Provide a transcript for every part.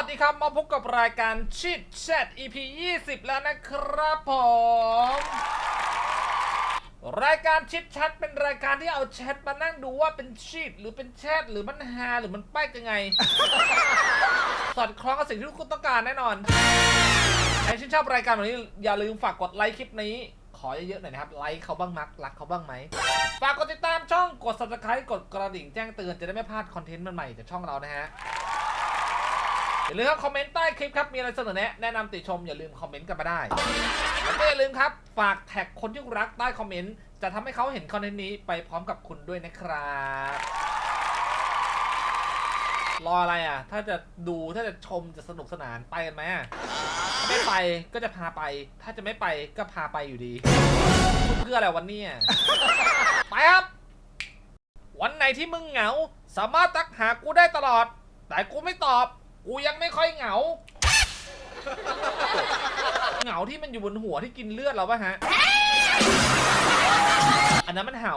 วัสดีครับ มาพบกับรายการชิดแชท EP 20 แล้วนะครับผม รายการชิดแชทเป็นรายการที่เอาแชทมานั่งดูว่าเป็นชีตหรือเป็นแชทหรือมันฮาหรือมันแป๊กยังไง สอดคล้องกับสิ่งที่ทุกคนต้องการแน่นอนใครชื่นชอบรายการแบบนี้อย่าลืมฝากกดไลค์คลิปนี้ขอเยอะๆหน่อยนะครับ ไลค์เขาบ้างมักรักเขาบ้างไหม ฝากกดติดตามช่อง กด subscribe กดกระดิ่งแจ้งเตือนจะได้ไม่พลาดคอนเทนต์ใหม่ๆจากช่องเรานะฮะ อย่าลืมครับคอมเมนต์ใต้คลิปครับ มีอะไรเสนอแนะ แนะนำติชมอย่าลืมคอมเมนต์กันมาได้แล้วก็อย่าลืมครับ ฝากแท็กคนที่คุณรักใต้คอมเมนต์ จะทำให้เขาเห็นคอนเทนต์นี้ไปพร้อมกับคุณด้วยนะครับ รออะไรอะ ถ้าจะดูถ้าจะชมจะสนุกสนานไปกันไหมอะไม่ไปก็จะพาไป ถ้าจะไม่ไปก็พาไปอยู่ดีพูดเพื่ออะไรวันนี้ไปครับ วันไหนที่มึงเหงา สามารถทักหากูได้ตลอด แต่กูไม่ตอบ กูยังไม่ค่อยเหงา เหงาที่มันอยู่บนหัวที่กินเลือดเราปะฮะ อันนั้นมันเห่า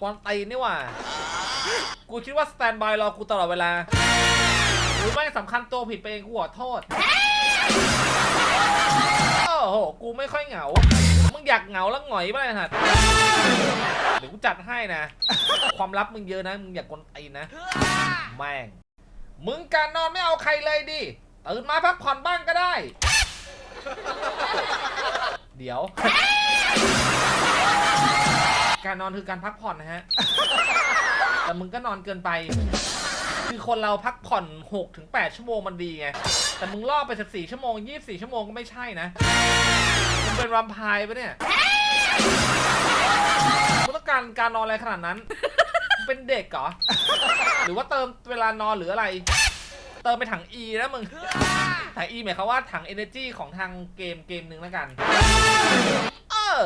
กวางตีนนี่หว่า กูคิดว่าสแตนบายรอกูตลอดเวลา หรือไม่สำคัญตัวผิดไปเองกูขอโทษ โอ้โห กูไม่ค่อยเหงา มึงอยากเหงาแล้วหงอยไปเลยฮะเดี๋ยวกูจัดให้นะ ความลับมึงเยอะนะ มึงอยากกวนตีนนะ แม่ง มึงการนอนไม่เอาใครเลยดิตื่นมาพักผ่อนบ้างก็ได้ เดี๋ยว การนอนคือการพักผ่อนนะฮะ แต่มึงก็นอนเกินไป คือคนเราพักผ่อน6ถึง8ชั่วโมงมันดีไง แต่มึงล่อไป 14 ชั่วโมง 24 ชั่วโมงก็ไม่ใช่นะ มึงเป็นวัมไพร์ปะเนี่ยมึงต้องการการนอนอะไรขนาดนั้น เป็นเด็กเหรอ รือว่าเติมเวลานอนหรืออะไร เติมไปถัง E นะมึง ถัง E หมายความว่าถัง Energy ของทางเกมเกมหนึ่งแล้วกัน เออ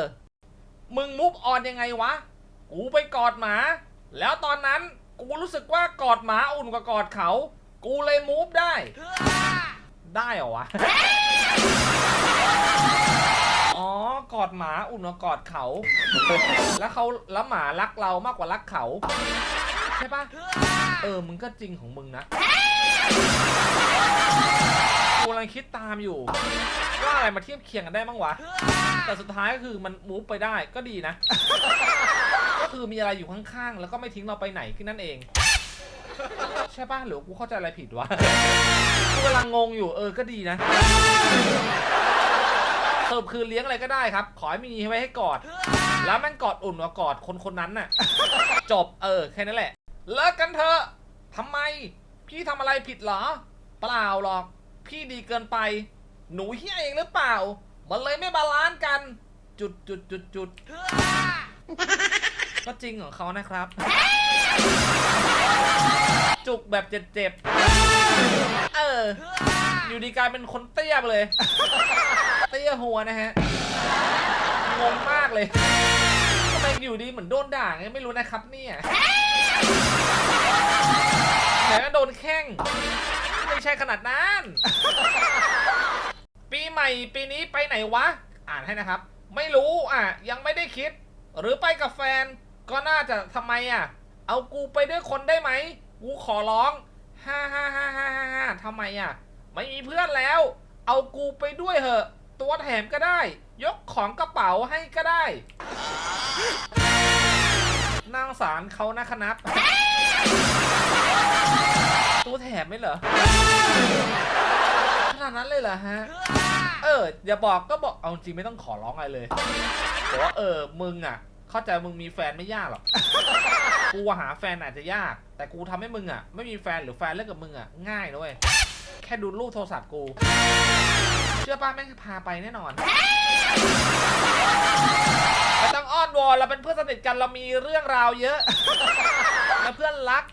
มึงมุฟออนยังไงวะ กูไปกอดหมา แล้วตอนนั้นกูรู้สึกว่ากอดหมาอุ่นกว่ากอดเขา กูเลยมูฟได้ ได้เหรอวะ อ๋อ กอดหมาอุ่นกว่ากอดเขา แล้วเขาแล้วหมารักเรามากกว่ารักเขา ใช่ปะ เออ มึงก็จริงของมึงนะกูกำลังคิดตามอยู่ว่าอะไรมาเทียบเคียงกันได้บ้างวะ แต่สุดท้ายก็คือมันมูฟไปได้ก็ดีนะ ก็คือมีอะไรอยู่ข้างๆ แล้วก็ไม่ทิ้งเราไปไหนแค่นั้นเอง ใช่ปะหรือกูเข้าใจอะไรผิดวะ กูกำลังงงอยู่เออก็ดีนะสรุปคือเลี้ยงอะไรก็ได้ครับ ขอให้มีไว้ให้กอด แล้วม่งกอดอุ่นกว่ากอดคนคนนั้นน่ะ จบเออแค่นั้นแหละ เลิกกันเถอะทำไม พี่ทำอะไรผิดเหรอ เปล่าหรอก พี่ดีเกินไป หนูเฮี้ยเองหรือเปล่า มันเลยไม่บาลานซ์กัน จุดจุดจุดจุดก็จริงของเขานะครับ จุกแบบเจ็บๆ เออ อยู่ดีกลายเป็นคนเตี้ยไปเลย เตี้ยหัวนะฮะ งงมากเลยทำไมอยู่ดีเหมือนโดนด่าไงไม่รู้นะครับเนี่ย แต่ก็โดนแข้ง ไม่ใช่ขนาดนั้น ปีใหม่ปีนี้ไปไหนวะ อ่านให้นะครับ ไม่รู้อะ ยังไม่ได้คิด หรือไปกับแฟน ก็น่าจะทำไมอะ เอากูไปด้วยคนได้ไหม กูขอร้องฮ่าฮ่าฮ่าฮ่าฮ่าฮ่าทำไมอะ ไม่มีเพื่อนแล้ว เอากูไปด้วยเหอะ ตัวแถมก็ได้ ยกของกระเป๋าให้ก็ได้ นางสารเขานะครับตัวแถมไม่เหรอขนาดนั้นเลยเหรอฮะ เออ อย่าบอกก็บอกเอาจริงไม่ต้องขอร้องอะไรเลยบอกว่าเออ มึงอะ เข้าใจมึงมีแฟนไม่ยากหรอกกูหาแฟนอาจจะยาก แต่กูทำให้มึงอะ ไม่มีแฟนหรือแฟนเลิกกับมึงอะ ง่ายนะเว้ยแค่ดูรูปโทรศัพท์กู เชื่อป้าแม่งพาไปแน่นอน วอนเราเป็นเพื่อนสนิทกันเรามีเรื่องราวเยอะและเพื่อนรัก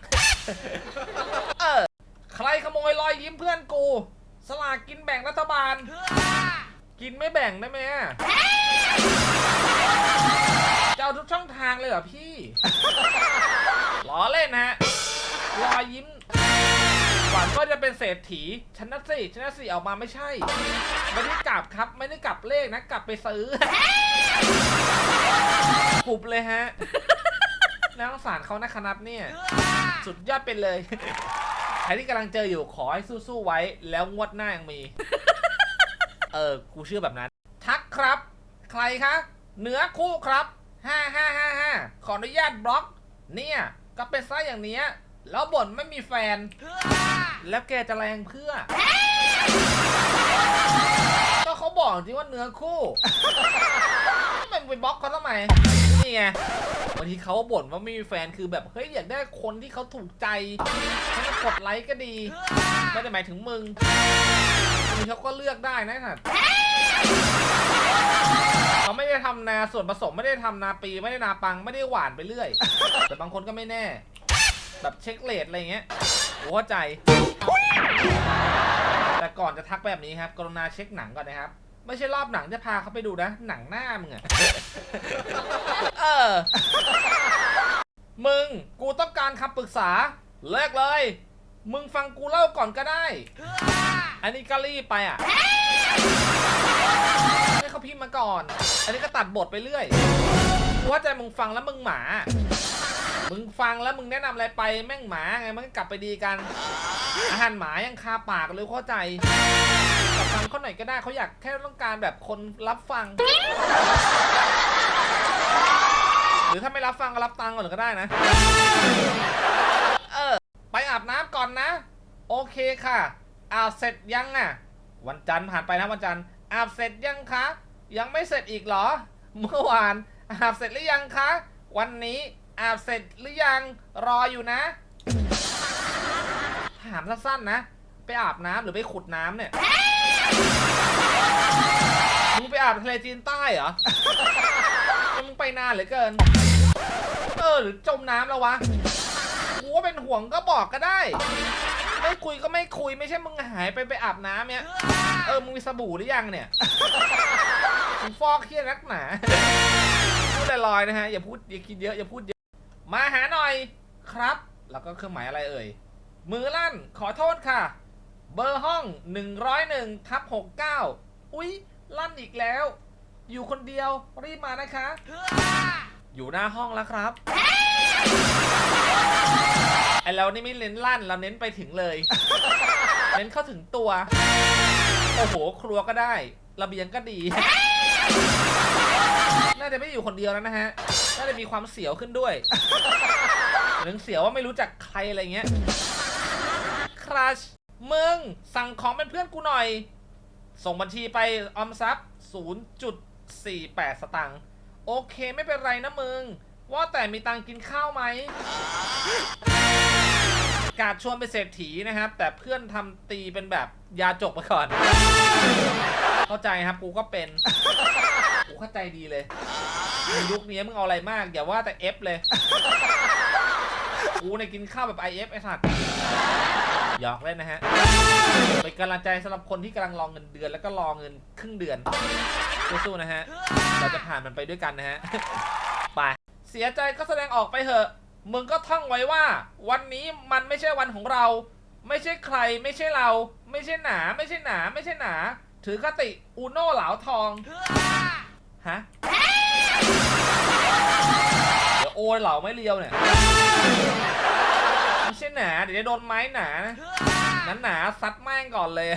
เออ ใครขโมยรอยยิ้มเพื่อนกู สลากกินแบ่งรัฐบาล กินไม่แบ่งได้ไหมจะเอาทุกช่องทางเลยเหรอพี่ล้อเล่นนะฮะรอยยิ้มหวังก็จะเป็นเศรษฐีชนะสิชนะสิออกมาไม่ใช่ ไม่ได้กลับครับ ไม่ได้กลับเลขนะ กลับไปซื้อ ปุบเลยฮะ น่าสงสารเขานะครับเนี่ย สุดยอดไปเลย ใครที่กำลังเจออยู่ขอให้สู้ๆไว้ แล้วงวดหน้ายังมี เออ กูเชื่อแบบนั้น ทักครับ ใครคะเนื้อคู่ครับห้าห้าห้าห้าขออนุญาตบล็อก เนี่ย ก็เป็นซะอย่างเนี้ย แล้วบ่นไม่มีแฟน แล้วแกจะแรงเพื่อ บอกจริงว่าเนื้อคู่มมึงไปบล็อกเขาทำไมนี่ไงบางทีเขาบ่นว่าไม่มีแฟนคือแบบเฮ้ยอยากได้คนที่เขาถูกใจให้กดไลค์ก็ดีไม่ได้หมายถึงมึงมึงเขาก็เลือกได้นะท่านเขาไม่ได้ทำนาส่วนผสมไม่ได้ทำนาปีไม่ได้นาปังไม่ได้หวานไปเรื่อย แต่บางคนก็ไม่แน่ แบบเช็คเลทอะไรเงี้ยกูเข้าใจ แต่ก่อนจะทักแบบนี้ครับ กรุณาเช็คหนังก่อนนะครับ ไม่ใช่รอบหนังจะพาเขาไปดูนะ หนังหน้ามึงอะเออ มึง กูต้องการคำปรึกษา เลิกเลย มึงฟังกูเล่าก่อนก็ได้ อันนี้ก็รีบไปอะให้เขาพิมพ์มาก่อน อันนี้ก็ตัดบทไปเรื่อยกูว่าใจมึงฟังแล้วมึงหมา มึงฟังแล้วมึงแนะนำอะไรไปแม่งหมาไงมันก็กลับไปดีกัน อาหารหมายังคาปากเลยเข้าใจแต่ฟังเขาหน่อยก็ได้เขาอยากแค่ต้องการแบบคนรับฟัง หรือถ้าไม่รับฟังก็รับตังค์ก่อนก็ได้นะ เออ ไปอาบน้ำก่อนนะ โอเคค่ะอาบเสร็จยังอะ วันจันทร์ผ่านไปนะวันจันทร์อาบเสร็จยังคะ ยังไม่เสร็จอีกเหรอ เมื่อวานอาบเสร็จหรือยังคะ วันนี้ อาบเสร็จหรือยังรออยู่นะ ถามสั้นๆนะ ไปอาบน้ำหรือไปขุดน้ำเนี่ยมึงไปอาบทะเลจีนใต้เหรอมึงไปนานเหลือเกิน เออหรือจมน้ำแล้ววะกูว่าเป็นห่วงก็บอกก็ได้ ไม่คุยก็ไม่คุยไม่ใช่มึงหายไปไปอาบน้ำเนี่ย เออมึงมีสบู่หรือยังเนี่ยมึงฟอกเครียดนักหนา พูดลอยๆนะฮะ อย่าพูดอย่าคิดเยอะอย่าพูดเยอะ มาหาหน่อยครับ แล้วก็เครื่องหมายอะไรเอ่ย มือลั่นขอโทษค่ะ เบอร์ห้อง 101ทับ69 อุ๊ย ลั่นอีกแล้ว อยู่คนเดียวรีบมานะคะ อยู่หน้าห้องแล้วครับไอเรานี่ไม่เน้นลั่นเราเน้นไปถึงเลย เน้นเข้าถึงตัว โอ้โห ครัวก็ได้ ระเบียงก็ดี น่าจะไม่ได้อยู่คนเดียวแล้วนะฮะ น่าจะมีความเสียวขึ้นด้วยหนึ่งเสียวว่าไม่รู้จักใครอะไรเงี้ย ครัชมึง สั่งของเป็นเพื่อนกูหน่อย ส่งบัญชีไปออมทรัพย์ 0.48 สตังค์ โอเคไม่เป็นไรนะมึง ว่าแต่มีตังค์กินข้าวไหม กาดชวนไปเศรษฐีนะครับ แต่เพื่อนทำตีเป็นแบบยาจกไปก่อน เข้าใจครับกูก็เป็นกู เข้าใจดีเลยในยุคนี้มึงเอาอะไรมาก อย่าว่าแต่ F เลย กูเนี่ยกินข้าวแบบ IF ไอ้สัตว์หยอกเล่นนะฮะ เป็นกำลังใจสำหรับคนที่กำลังรองเงินเดือนแล้วก็รอเงินครึ่งเดือน สู้ๆนะฮะ เราจะผ่านมันไปด้วยกันนะฮะ ไป เสียใจก็แสดงออกไปเถอะ มึงก็ท่องไว้ว่า วันนี้มันไม่ใช่วันของเรา ไม่ใช่ใคร ไม่ใช่เรา ไม่ใช่หนา ไม่ใช่หนา ไม่ใช่หนา ถือคติอูโน่เหลาทอง ฮะ เดี๋ยวโอนเหลาไม่เลียวเนี่ยไม่ใช่หนา เดี๋ยวจะโดนไม้หนานะนั้นหนาซัดแม่งก่อนเลย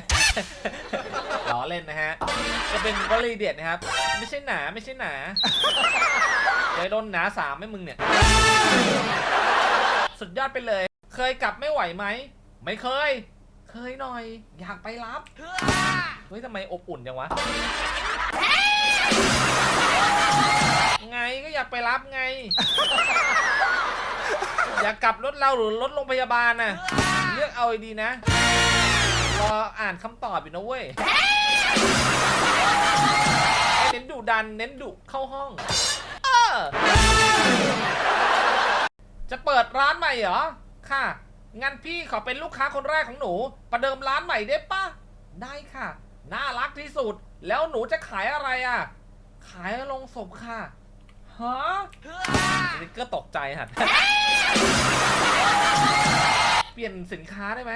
ล้อเล่นนะฮะ จะเป็นวลีเด็ดนะครับ ไม่ใช่หนาไม่ใช่หนา เดี๋ยวโดนหนาสามให้มึงเนี่ย สุดยอดไปเลย เคยกลับไม่ไหวไหม ไม่เคย เคยหน่อย อยากไปรับเฮ้ยทำไมอบอุ่นจังวะ ไงก็อยากไปรับไง อยากกลับรถเราหรือรถโรงพยาบาลน่ะ เลือกเอาดีๆนะ รออ่านคำตอบอยู่นะเว้ยไอ้เน้นดุดัน เน้นดุเข้าห้อง เออ จะเปิดร้านใหม่เหรอ ค่ะงั้นพี่ขอเป็นลูกค้าคนแรกของหนู ประเดิมร้านใหม่ได้ปะได้ค่ะ น่ารักที่สุด แล้วหนูจะขายอะไรอะ ขายลงศพค่ะ ฮะสติ๊กเกอร์ตกใจฮะเปลี่ยนสินค้าได้ไหม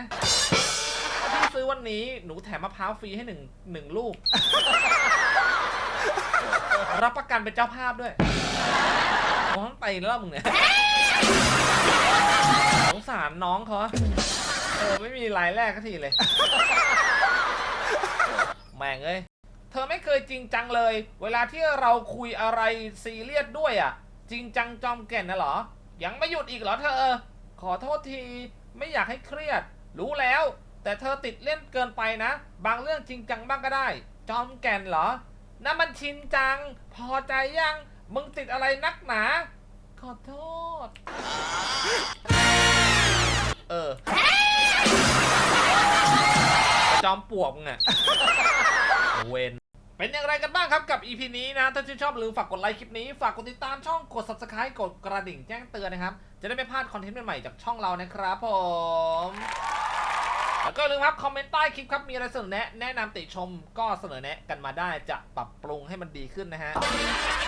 ถ้าพี่ซื้อวันนี้หนูแถมมะพร้าวฟรีให้หนึ่งหนึ่งลูก รับประกันเป็นเจ้าภาพด้วยน้องไปแล้วมึงเนี่ยสงสารน้องเขาโอ้ไม่มีรายแรกก็ทีเลย แม่งเอ้ยเธอไม่เคยจริงจังเลย เวลาที่เราคุยอะไรซีเรียสด้วยอะ จริงจังจอมแก่นนะเหรอ ยังไม่หยุดอีกเหรอเธอ ขอโทษทีไม่อยากให้เครียด รู้แล้ว แต่เธอติดเล่นเกินไปนะ บางเรื่องจริงจังบ้างก็ได้ จอมแก่นเหรอนั่นมันชินจัง พอใจยัง มึงติดอะไรนักหนา ขอโทษ เออ จอมปลวกมึงอะ เวนเป็นอย่างไรกันบ้างครับกับ EP นี้นะ ถ้าชื่นชอบลืมฝากกดไลค์คลิปนี้ ฝากกดติดตามช่องกด subscribe กดกระดิ่งแจ้งเตือนนะครับ จะได้ไม่พลาดคอนเทนต์ใหม่ๆจากช่องเรานะครับผม แล้วก็ลืมครับ คอมเมนต์ใต้คลิปครับ มีอะไรเสนอแนะ แนะนำติชมก็เสนอแนะกันมาได้จะปรับปรุงให้มันดีขึ้นนะฮะ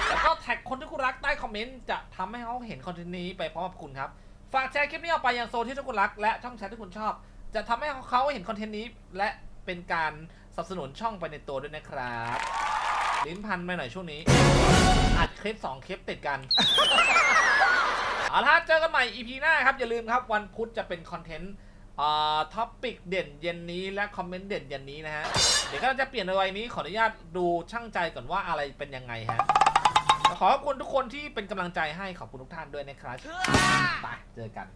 แล้วก็แท็กคนที่คุณรักใต้คอมเมนต์จะทำให้เขาเห็นคอนเทนต์นี้ไปพร้อมกับคุณครับ ฝากแชร์คลิปนี้ออกไปยังโซนที่ทุกคนรัก และช่องแชร์ที่คุณชอบ จะทำให้เขาเห็นคอนเทนต์นี้และเป็นการ สนับสนุนช่องไปในตัวด้วยนะครับ ลิ้นพันไปหน่อยช่วงนี้ อัดคลิป 2 คลิปติดกัน เอาละเจอกันใหม่ EP หน้าครับ อย่าลืมครับวันพุธจะเป็นคอนเทนต์อ่าท็อปปิกเด่นเย็นนี้และคอมเมนต์เด่นเย็นนี้นะฮะ เดี๋ยวก็จะเปลี่ยนในวัยนี้ขออนุญาตดูช่างใจก่อนว่าอะไรเป็นยังไงฮะ ขอขอบคุณทุกคนที่เป็นกำลังใจให้ขอบคุณทุกท่านด้วยนะครับไปเจอกัน